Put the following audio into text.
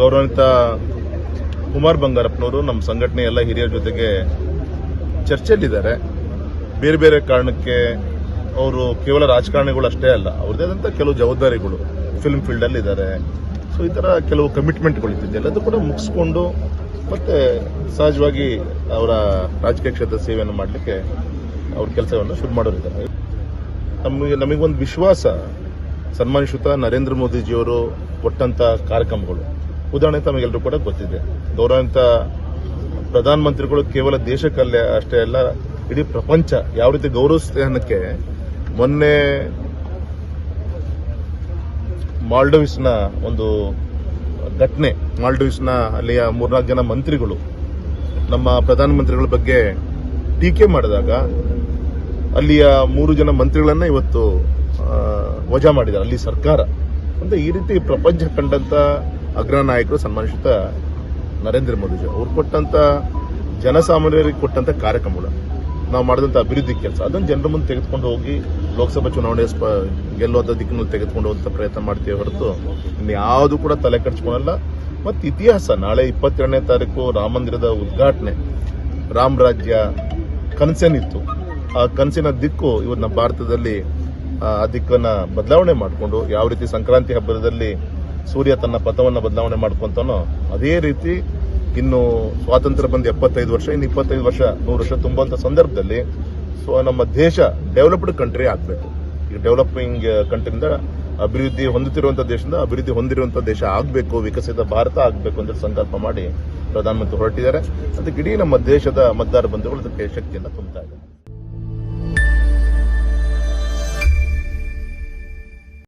ಗೌರವಾನ್ವಿತ ಕುಮಾರ್ ಬಂಗಾರಪ್ಪನವರು ನಮ್ಮ ಸಂಘಟನೆ ಎಲ್ಲ ಹಿರಿಯರ ಜೊತೆಗೆ ಚರ್ಚೆಯಲ್ಲಿದ್ದಾರೆ. ಬೇರೆ ಬೇರೆ ಕಾರಣಕ್ಕೆ ಅವರು ಕೇವಲ ರಾಜಕಾರಣಿಗಳು ಅಷ್ಟೇ ಅಲ್ಲ ಅವ್ರದೇ ಆದಂಥ ಕೆಲವು ಜವಾಬ್ದಾರಿಗಳು ಫಿಲ್ಮ್ ಫೀಲ್ಡಲ್ಲಿ ಇದ್ದಾರೆ. ಸೊ ಈ ಥರ ಕೆಲವು ಕಮಿಟ್ಮೆಂಟ್ಗಳು ಇದ್ದಿದ್ದು ಎಲ್ಲದೂ ಕೂಡ ಮುಗಿಸ್ಕೊಂಡು ಮತ್ತೆ ಸಹಜವಾಗಿ ಅವರ ರಾಜಕೀಯ ಕ್ಷೇತ್ರ ಸೇವೆಯನ್ನು ಮಾಡಲಿಕ್ಕೆ ಅವ್ರ ಕೆಲಸವನ್ನು ಶುರು ಮಾಡೋರಿದ್ದಾರೆ ನಮಗೆ, ನಮಗೊಂದು ವಿಶ್ವಾಸ ಸನ್ಮಾನಿಸುತ್ತ ನರೇಂದ್ರ ಮೋದಿಜಿಯವರು ಕೊಟ್ಟಂತ ಕಾರ್ಯಕ್ರಮಗಳು. ಉದಾಹರಣೆ ತಮಗೆಲ್ಲರೂ ಕೂಡ ಗೊತ್ತಿದೆ. ಗೌರವಾನ್ವಿತ ಪ್ರಧಾನಮಂತ್ರಿಗಳು ಕೇವಲ ದೇಶಕ್ಕಲ್ಲೇ ಅಷ್ಟೇ ಅಲ್ಲ, ಇಡೀ ಪ್ರಪಂಚ ಯಾವ ರೀತಿ ಗೌರವಿಸುತ್ತೆ ಅನ್ನೋಕ್ಕೆ ಮೊನ್ನೆ ಮಾಲ್ಡೀವ್ಸ್ನ ಒಂದು ಘಟನೆ, ಮಾಲ್ಡೀವ್ಸ್ನ ಅಲ್ಲಿಯ ಮೂರ್ನಾಲ್ಕು ಜನ ಮಂತ್ರಿಗಳು ನಮ್ಮ ಪ್ರಧಾನಮಂತ್ರಿಗಳ ಬಗ್ಗೆ ಟೀಕೆ ಮಾಡಿದಾಗ ಅಲ್ಲಿಯ ಮೂರು ಜನ ಮಂತ್ರಿಗಳನ್ನ ಇವತ್ತು ವಜಾ ಮಾಡಿದ್ದಾರೆ. ಅಲ್ಲಿ ಸರ್ಕಾರ. ಅಂದ್ರೆ ಈ ರೀತಿ ಪ್ರಪಂಚ ಕಂಡಂತ ಅಗ್ರ ನಾಯಕರು ಸನ್ಮಾನಿಸಿದ ನರೇಂದ್ರ ಮೋದಿಜಿ. ಅವ್ರು ಕೊಟ್ಟಂತ ಜನಸಾಮಾನ್ಯರಿಗೆ ಕೊಟ್ಟಂತ ಕಾರ್ಯಕ್ರಮಗಳು ನಾವು ಮಾಡಿದಂತ ಅಭಿವೃದ್ಧಿ ಕೆಲಸ. ಅದನ್ನು ಜನರ ಮುಂದೆ ತೆಗೆದುಕೊಂಡು ಹೋಗಿ ಲೋಕಸಭಾ ಚುನಾವಣೆ ಸ್ಪ ದಿಕ್ಕಿನಲ್ಲಿ ತೆಗೆದುಕೊಂಡು ಹೋಗುವಂತ ಪ್ರಯತ್ನ ಮಾಡ್ತೀವಿ ಹೊರತು ಇನ್ಯಾವುದು ಕೂಡ ತಲೆ ಕೆಡಿಸ್ಕೊಳಲ್ಲ. ಮತ್ತು ಇತಿಹಾಸ, ನಾಳೆ ಇಪ್ಪತ್ತೆರಡನೇ ತಾರೀಕು ರಾಮ ಮಂದಿರದ ಉದ್ಘಾಟನೆ. ರಾಮರಾಜ್ಯ ಕನಸೇನಿತ್ತು. ಆ ಕನಸಿನ ದಿಕ್ಕು ಇವತ್ತು ನಮ್ಮ ಭಾರತದಲ್ಲಿ, ಆ ದಿಕ್ಕನ್ನ ಬದಲಾವಣೆ ಮಾಡಿಕೊಂಡು ಯಾವ ರೀತಿ ಸಂಕ್ರಾಂತಿ ಹಬ್ಬದಲ್ಲಿ ಸೂರ್ಯ ತನ್ನ ಪಥವನ್ನು ಬದಲಾವಣೆ ಮಾಡ್ಕೊಂತನೋ, ಅದೇ ರೀತಿ ಇನ್ನು ಸ್ವಾತಂತ್ರ್ಯ ಬಂದು ಎಪ್ಪತ್ತೈದು ವರ್ಷ, ಇನ್ನು ಇಪ್ಪತ್ತೈದು ವರ್ಷ, ನೂರು ವರ್ಷ ತುಂಬುವಂತ ಸಂದರ್ಭದಲ್ಲಿ ಸೊ ನಮ್ಮ ದೇಶ ಡೆವಲಪ್ಡ್ ಕಂಟ್ರಿ ಆಗಬೇಕು. ಈಗ ಡೆವಲಪಿಂಗ್ ಕಂಟ್ರಿಯಿಂದ ಅಭಿವೃದ್ಧಿ ಹೊಂದುತ್ತಿರುವಂಥ ದೇಶದಿಂದ ಅಭಿವೃದ್ಧಿ ಹೊಂದಿರುವಂಥ ದೇಶ ಆಗಬೇಕು, ವಿಕಸಿತ ಭಾರತ ಆಗಬೇಕು ಅಂತ ಸಂಕಲ್ಪ ಮಾಡಿ ಪ್ರಧಾನಮಂತ್ರಿ ಹೊರಟಿದ್ದಾರೆ. ಅದಕ್ಕೆ ಇಡೀ ನಮ್ಮ ದೇಶದ ಮತದಾರ ಬಂಧುಗಳು ಅದಕ್ಕೆ ಶಕ್ತಿಯನ್ನು ತುಂಬುತ್ತಾ ಇದ್ದಾರೆ.